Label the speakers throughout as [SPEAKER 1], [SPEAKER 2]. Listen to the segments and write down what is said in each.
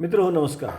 [SPEAKER 1] मित्र हो नमस्कार.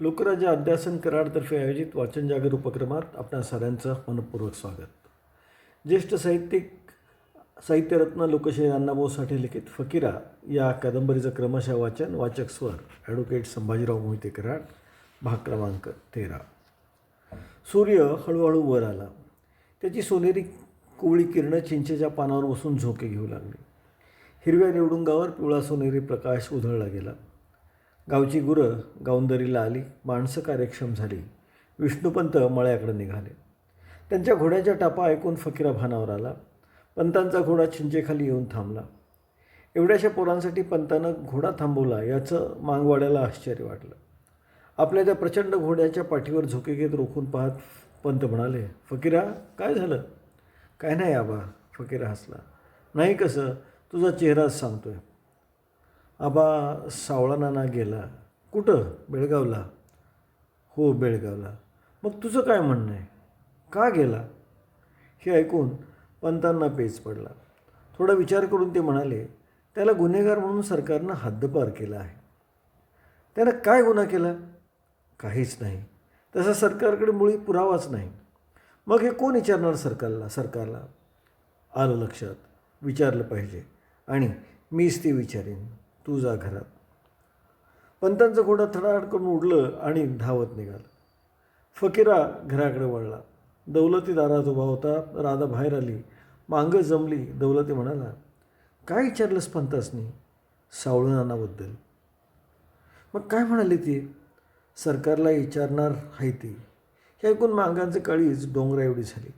[SPEAKER 1] लोकराज्य अध्यासन कराडतर्फे आयोजित वाचन जागर उपक्रमात आपणा साऱ्यांचं मनपूर्वक स्वागत. ज्येष्ठ साहित्यिक साहित्यरत्न लोकशाही अण्णाभाऊ साठे लिखित फकीरा या कादंबरीचं क्रमशः वाचन वाचक स्वर ॲडव्होकेट संभाजीराव मोहिते कराड भाग क्रमांक तेरा. सूर्य हळूहळू वर आला. त्याची सोनेरी कोवळी किरणं चिंचेच्या पानावर बसून झोके घेऊ लागली. हिरव्या निवडुंगावर पिवळा सोनेरी प्रकाश उधळला गेला. गावची गुरं गावंदरीला आली माणसं कार्यक्षम झाली. विष्णुपंत मळ्याकडे निघाले. त्यांच्या घोड्याच्या टापा ऐकून फकीरा भानावर आला. पंतांचा घोडा चिंचेखाली येऊन थांबला. एवढ्याशा पोरांसाठी पंतानं घोडा थांबवला याचं मांगवाड्याला आश्चर्य वाटलं. आपल्या त्या प्रचंड घोड्याच्या पाठीवर झोके घेत रोखून पाहत पंत म्हणाले फकीरा काय झालं? काय नाही आबा फकीरा हसला. नाही कसं तुझा चेहराच सांगतोय. आबा सावळानाना गेला. कुठं? बेळगावला. हो बेळगावला. मग तुझं काय म्हणणं आहे? का गेला? हे ऐकून पंतांना पेच पडला. थोडा विचार करून ते म्हणाले त्याला गुन्हेगार म्हणून सरकारनं हद्दपार केला आहे. त्यानं काय गुन्हा केला? काहीच नाही. तसा सरकारकडे मुळी पुरावाच नाही. मग हे कोण विचारणार सरकारला? सरकारला? आलं लक्षात. विचारलं पाहिजे. आणि मीच ते विचारेन. तू जा घरात. पंतांचं घोडा थडाड करून उडलं आणि धावत निघालं. फकीरा घराकडे वळला. दौलती दारात उभा होता. राधा बाहेर आली. मांग जमली. दौलती म्हणाला काय विचारलंस पंतासनी? सावळूनानाबद्दल मग काय म्हणाली ती? सरकारला विचारणार आहे ती. हे ऐकून मांगांचं काळीच डोंगरा एवढी झाली.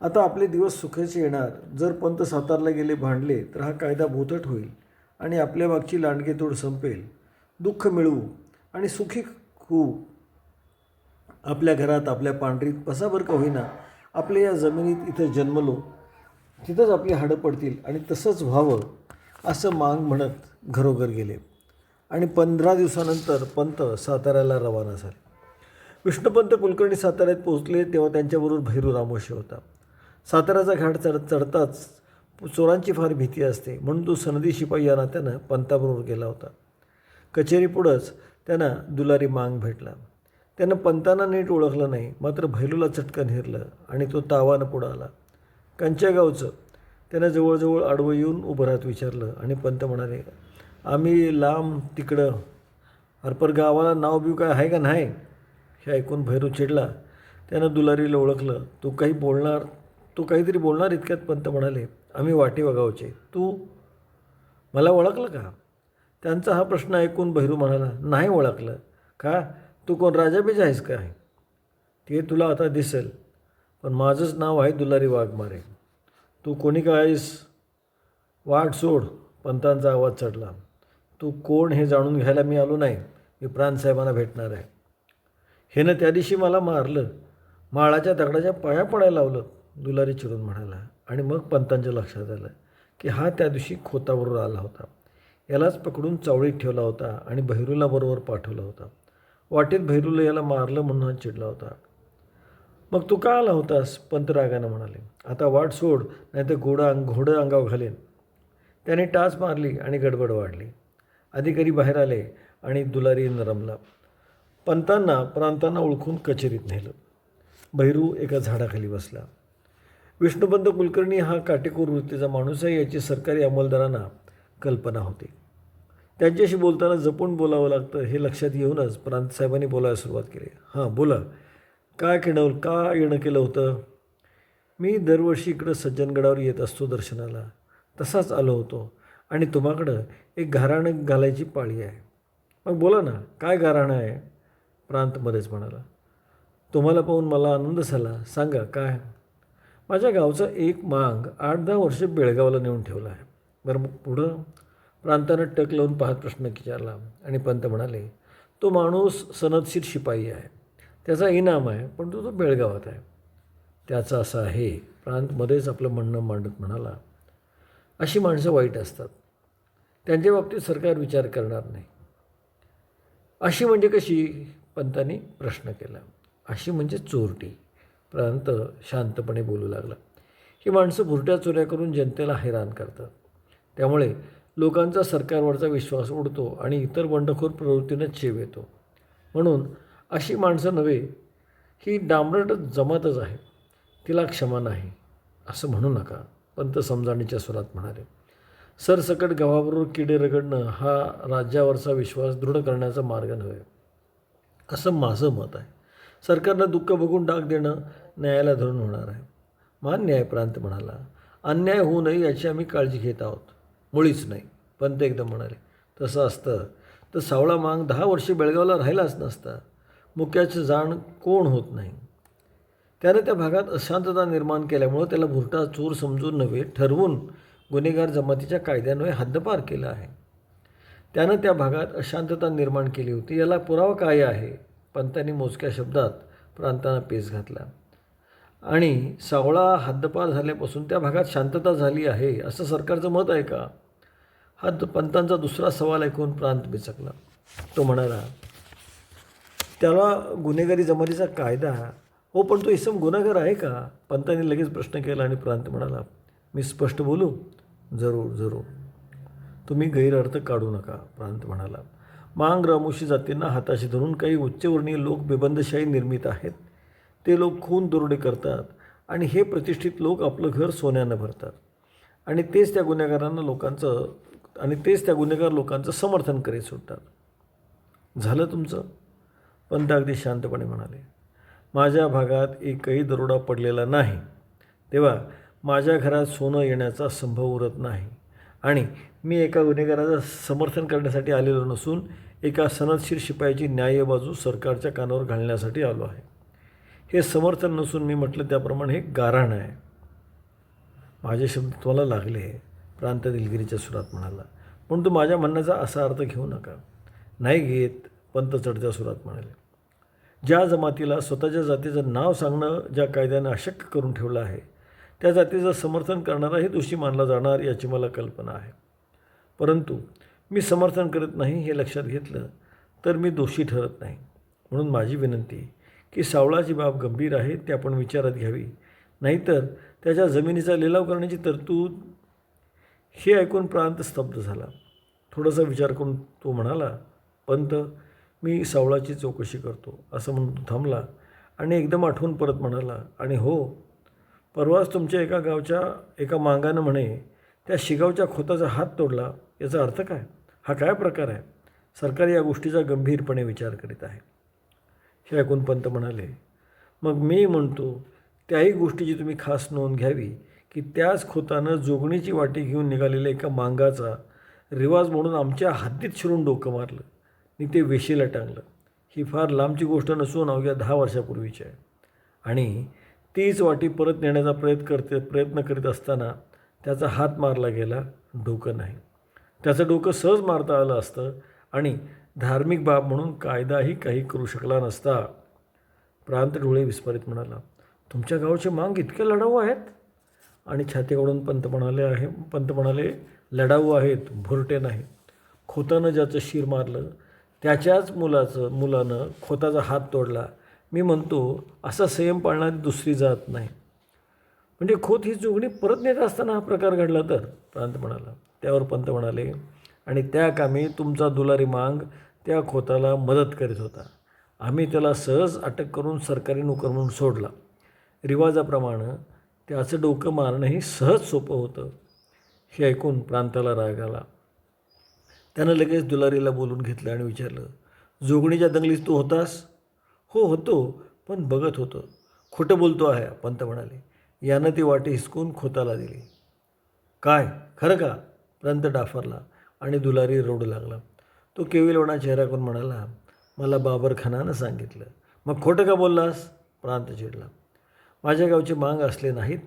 [SPEAKER 1] आता आपले दिवस सुखाचे येणार. जर पंत सातारला गेले भांडले तर हा कायदा भोतट होईल. आणि आपल्या मागची लांडगेतोड संपेल. दुःख मिळवू आणि सुखी होऊ. आपल्या घरात आपल्या पांढरीत कसाभर का होईना आपल्या या जमिनीत इथं जन्मलो तिथंच आपली हाडं पडतील आणि तसंच व्हावं असं मांग म्हणत घरोघर गेले. आणि पंधरा दिवसानंतर पंत साताऱ्याला रवाना झाले. विष्णुपंत कुलकर्णी साताऱ्यात पोहोचले तेव्हा त्यांच्याबरोबर भैरू रामोशी होता. साताऱ्याचा घाट चढ चढताच चोरांची फार भीती असते. म्हणून तो सनदी शिपाई या नात्यानं पंताबरोबर गेला होता. कचेरीपुढंच त्यांना दुलारी मांग भेटला. त्यानं पंतांना नीट ओळखलं नाही मात्र भैलूला चटकन हिरलं आणि तो तावानं पुढं आला. कंच्या गावचं त्यानं जवळजवळ आडवं येऊन उभं राहत विचारलं आणि पंत म्हणाले आम्ही लांब तिकडं. हरपर गावाला नाव बिव काय आहे का नाही? हे ऐकून भैरू चिडला. त्यानं दुलारीला ओळखलं. तो काही बोलणार तो काहीतरी बोलणार इतक्यात? पंत म्हणाले. आम्ही वाटी वगावचे तू मला ओळखलं का? त्यांचा हा प्रश्न ऐकून भैरू म्हणाला नाही ओळखलं. का? तू कोण राजाबीज आहेस काय ते तुला आता दिसेल पण माझंच नाव आहे दुलारी वाघमारे. तू कोणी काय आहेस? वाट सोड. पंतांचा आवाज चढला. तू कोण हे जाणून घ्यायला मी आलो नाही. मी प्राणसाहेबांना भेटणार आहे. हेनं त्या दिवशी मला मारलं. माळाच्या दगडाच्या पाया पडायला लावलं दुलारी चिरून म्हणाला. आणि मग पंतांच्या लक्षात आलं की हा त्या दिवशी खोताबरोबर आला होता. यालाच पकडून चावळीत ठेवला होता आणि भैरूला बरोबर पाठवला होता. वाटेत भैरूला याला मारलं म्हणून हा चिडला होता. मग तू का आला होतास? पंत रागानं म्हणाले. आता वाट सोड नाही तर घोडा अंग घोडं अंगावर घालेन. त्याने टाच मारली आणि गडबड वाढली. अधिकारी बाहेर आले आणि दुलारी नरमला. पंतांना प्रांतांना ओळखून कचेरीत नेलं. भैरू एका झाडाखाली बसला. विष्णुपंत कुलकर्णी हा काटेकोर वृत्तीचा माणूस आहे याची सरकारी अंमलदारांना कल्पना होती. त्यांच्याशी बोलताना जपून बोलावं लागतं हे लक्षात येऊनच प्रांतसाहेबांनी बोलायला सुरुवात केली. हां बोला. काय केणं का येणं केलं होतं? मी दरवर्षी इकडं सज्जनगडावर येत असतो दर्शनाला. तसाच आलो होतो. आणि तुम्हाकडं एक घराणं घालायची पाळी आहे. मग बोला ना काय घराणं आहे? प्रांतमध्येच म्हणाला. तुम्हाला पाहून मला आनंद झाला सांगा काय? माझ्या गावचा एक मांग आठ दहा वर्ष बेळगावला नेऊन ठेवला आहे. बरं मग पुढं? प्रांतानं टक लावून पाहत प्रश्न विचारला आणि पंत म्हणाले तो माणूस सनदशीर शिपाई आहे. त्याचा इनाम आहे पण तो तो बेळगावात आहे. त्याचं असं आहे प्रांतमध्येच आपलं म्हणणं मांडत म्हणाला. अशी माणसं वाईट असतात. त्यांच्या बाबतीत सरकार विचार करणार नाही. अशी म्हणजे कशी? पंतांनी प्रश्न केला. अशी म्हणजे चोरटी. प्रांत शांतपणे बोलू लागला. ही माणसं भुरट्या चोऱ्या करून जनतेला हैराण करतात. त्यामुळे लोकांचा सरकारवरचा विश्वास उडतो आणि इतर बंडखोर प्रवृत्तीने चेव येतो. म्हणून अशी माणसं नव्हे ही डांबरट जमातच आहे. तिला क्षमा नाही असं म्हणू नका पंत समजाणीच्या स्वरात म्हणाले. सरसकट गव्हाबरोबर किडे रगडणं हा राज्यावरचा विश्वास दृढ करण्याचा मार्ग नव्हे असं माझं मत आहे. सरकारनं दुःख बघून डाग देणं न्यायाला धरून होणार आहे. मान न्यायप्रांत प्रांत म्हणाला अन्याय होऊ नये याची आम्ही काळजी घेत आहोत. मुळीच नाही. पंत एकदम म्हणाले तसं असतं. तर सावळा मांग दहा वर्षे बेळगावला राहिलाच नसता. मुक्याचं जाण कोण होत नाही? त्यानं त्या भागात अशांतता निर्माण केल्यामुळं त्याला भुरटा चोर समजून नव्हे ठरवून गुन्हेगार जमातीच्या कायद्यान्वये हद्दपार केला आहे. त्यानं त्या भागात अशांतता निर्माण केली होती. याला पुरावा काय आहे? पंतांनी मोजक्या शब्दात प्रांतांना पेच घातला. आणि सावळा हद्दपार झाल्यापासून त्या भागात शांतता झाली आहे असं सरकारचं मत आहे का? हा द- पंतांचा दुसरा सवाल ऐकून प्रांत बिचकला. तो म्हणाला त्याला गुन्हेगारी जमातीचा कायदा? हो पण तो इसम गुन्हेगार आहे का? पंतांनी लगेच प्रश्न केला आणि प्रांत म्हणाला मी स्पष्ट बोलू? जरूर जरूर. तुम्ही गैरअर्थ काढू नका. प्रांत म्हणाला मांग रामोशी जातींना हाताशी धरून काही उच्चवर्णीय लोक बेबंदशाही निर्मित आहेत. ते लोक खून दरोडे करतात आणि हे प्रतिष्ठित लोक आपलं घर सोन्यानं भरतात. आणि तेच त्या गुन्हेगारांना लोकांचं आणि तेच त्या गुन्हेगार लोकांचं समर्थन करीत सुटतात. झालं तुमचं? पंत अगदी शांतपणे म्हणाले. माझ्या भागात एकही दरोडा पडलेला नाही. तेव्हा माझ्या घरात सोनं येण्याचा संभव उरत नाही. आणि मी एका गुन्हेगाराचं समर्थन करण्यासाठी आलेलो नसून एका सनदशीर शिपायाची न्याय बाजू सरकारच्या कानावर घालण्यासाठी आलो आहे. हे समर्थन नसून मी म्हटलं त्याप्रमाणे हे गाऱ्हाण आहे. माझे शब्द तुम्हाला लागले प्रांत दिलगिरीच्या सुरात म्हणाला. पण तू माझ्या म्हणण्याचा असा अर्थ घेऊ नका. नाही घेत पंत चढत्या सुरात म्हणाले. ज्या जमातीला स्वतःच्या जातीचं नाव सांगणं ज्या कायद्यानं अशक्य करून ठेवलं आहे त्या जातीचं समर्थन करणाराही दोषी मानला जाणार याची मला कल्पना आहे. परंतु मी समर्थन करत नाही हे लक्षात घेतलं तर मी दोषी ठरत नाही. म्हणून माझी विनंती की सावळाची बाब गंभीर आहे ती आपण विचारात घ्यावी. नाहीतर त्याच्या जमिनीचा लिलाव करण्याची तरतूद हे ऐकून प्रांत स्तब्ध झाला. थोडासा विचार करून तो म्हणाला पंत मी सावळाची चौकशी करतो असं म्हणून थांबला आणि एकदम आठवून परत म्हणाला आणि हो परवाच तुमच्या एका गावच्या एका मांगानं म्हणे त्या शिगावच्या खोताचा हात तोडला याचा अर्थ काय? हा काय प्रकार आहे? सरकार या गोष्टीचा गंभीरपणे विचार करीत आहे. हे ऐकून पंत म्हणाले मग मी म्हणतो त्याही गोष्टीची तुम्ही खास नोंद घ्यावी की त्याच खोतानं जोगणीची वाटी घेऊन निघालेल्या एका मांगाचा रिवाज म्हणून आमच्या हद्दीत शिरून डोकं मारलं आणि ते वेशीला टांगलं. ही फार लांबची गोष्ट नसून अवघ्या दहा वर्षापूर्वीची आहे. आणि तीच वाटी परत नेण्याचा प्रयत्न करते प्रयत्न करीत असताना त्याचा हात मारला गेला डोकं नाही. त्याचं डोकं सहज मारता आलं असतं आणि धार्मिक बाब म्हणून कायदाही काही करू शकला नसता. प्रांत डोळे विस्फारित म्हणाला तुमच्या गावचे मांग इतके लढाऊ आहेत? आणि छातीकडून पंत म्हणाले आहे पंत म्हणाले लढाऊ आहेत भुरटे नाही. खोतानं ज्याचं शिर मारलं त्याच्याच मुलाचं मुलानं खोताचा हात तोडला मी म्हणतो असा संयम पाळणारी दुसरी जात नाही. म्हणजे खोत ही जोगणी परत नेत असताना हा प्रकार घडला तर? प्रांत म्हणाला. त्यावर पंत म्हणाले आणि त्या कामी तुमचा दुलारी मांग त्या खोताला मदत करीत होता. आम्ही त्याला सहज अटक करून सरकारी नोकर म्हणून सोडला. रिवाजाप्रमाणे त्याचं डोकं मारणंही सहज सोपं होतं. हे ऐकून प्रांताला राग आला. त्यानं लगेच दुलारीला बोलून घेतलं आणि विचारलं जोगणीच्या दंगलीत तू होतास? हो होतो पण बघत होतो. खोटं बोलतो आहे पंत म्हणाले. यानं ती वाटे हिसकून खोताला दिली. काय? खरं का? पंत डाफरला आणि दुलारी रोडू लागला. तो केविलवणा चेहरा करून म्हणाला मला बाबर खानानं सांगितलं. मग खोटं का बोललास? प्रांत चिडला. माझ्या गावचे मांग असले नाहीत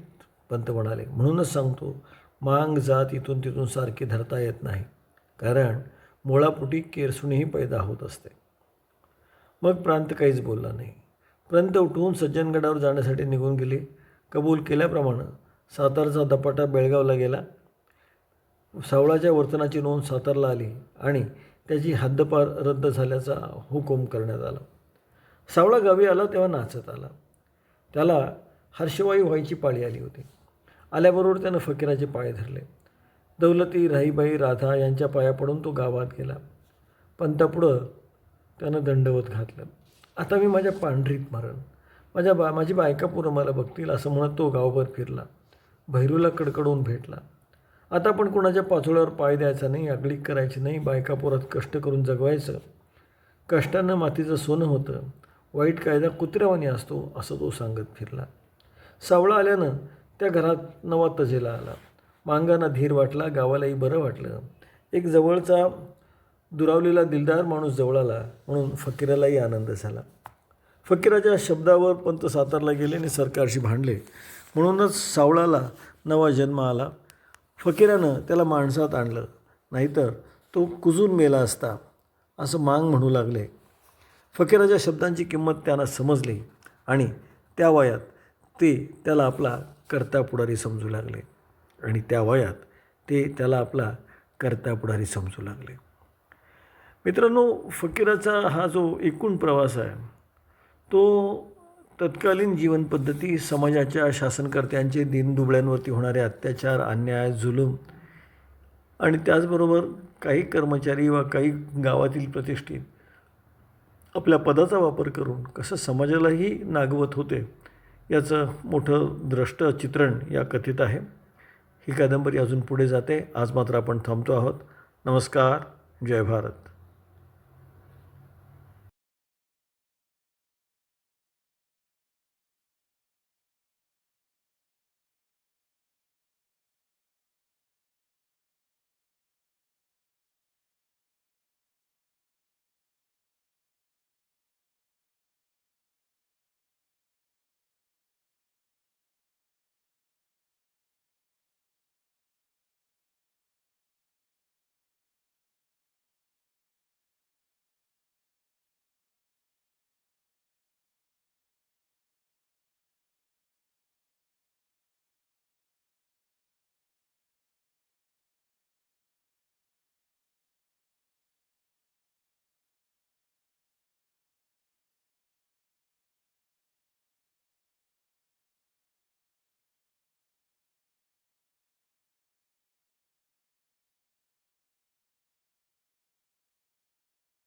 [SPEAKER 1] पंत म्हणाले. म्हणूनच सांगतो मांग जात इथून तिथून सारखी धरता येत नाही. कारण मुळापुटी केरसुणीही पैदा होत असते. मग प्रांत काहीच बोलला नाही. प्रांत उठवून सज्जनगडावर जाण्यासाठी निघून गेले. कबूल केल्याप्रमाणे सातारचा दपाटा बेळगावला गेला. सावळाच्या वर्तनाची नोंद सातारला आली आणि त्याची हद्दपार रद्द झाल्याचा हुकूम करण्यात आला. सावळा गावी आला तेव्हा नाचत आला. त्याला हर्षवायू व्हायची पाळी आली होती. आल्याबरोबर त्यानं फकीराचे पाय धरले. दौलती राहीबाई राधा यांच्या पाया पडून तो गावात गेला. पंतापुढं त्यानं दंडवत घातलं. आता मी माझ्या पांढरीत मरण. माझ्या बा माझी बायका पुरं मला बघतील असं म्हणत तो गावभर फिरला. भैरूला कडकडून भेटला. आता पण कोणाच्या पाचोळ्यावर पाय द्यायचा नाही आगळीक करायची नाही बायकापुरात कष्ट करून जगवायचं. कष्टानं मातीचं सोनं होतं. वाईट कायदा कुत्र्यावानी असतो असं तो सांगत फिरला. सावळा आल्यानं त्या घरात नवा तजेला आला. मांगांना धीर वाटला गावालाही बरं वाटलं. एक जवळचा दुरावलेला दिलदार माणूस जवळ आला म्हणून फकीरालाही आनंद झाला. फकीराच्या शब्दावर पंत सातारला गेले आणि सरकारशी भांडले. म्हणूनच सावळाला नवा जन्म आला. फकीरानं त्याला माणसात आणलं. नाहीतर तो कुजून मेला असता असं मांग म्हणू लागले. फकीराच्या शब्दांची किंमत त्यांना समजली आणि त्या वयात ते त्याला आपला कर्ता पुढारी समजू लागले. आणि त्या वयात ते त्याला आपला कर्ता पुढारी समजू लागले. मित्रांनो फकीराचा हा जो एकूण प्रवास आहे तो तत्कालीन जीवनपद्धती समाजाच्या शासनकर्त्यांचे दिनदुबळ्यांवरती होणारे अत्याचार अन्याय जुलूम आणि त्याचबरोबर काही कर्मचारी वा काही गावातील प्रतिष्ठित आपल्या पदाचा वापर करून कसं समाजालाही नागवत होते याचं मोठं द्रष्ट चित्रण या कथित आहे. ही कादंबरी अजून पुढे जाते. आज मात्र आपण थांबतो आहोत. नमस्कार. जय भारत.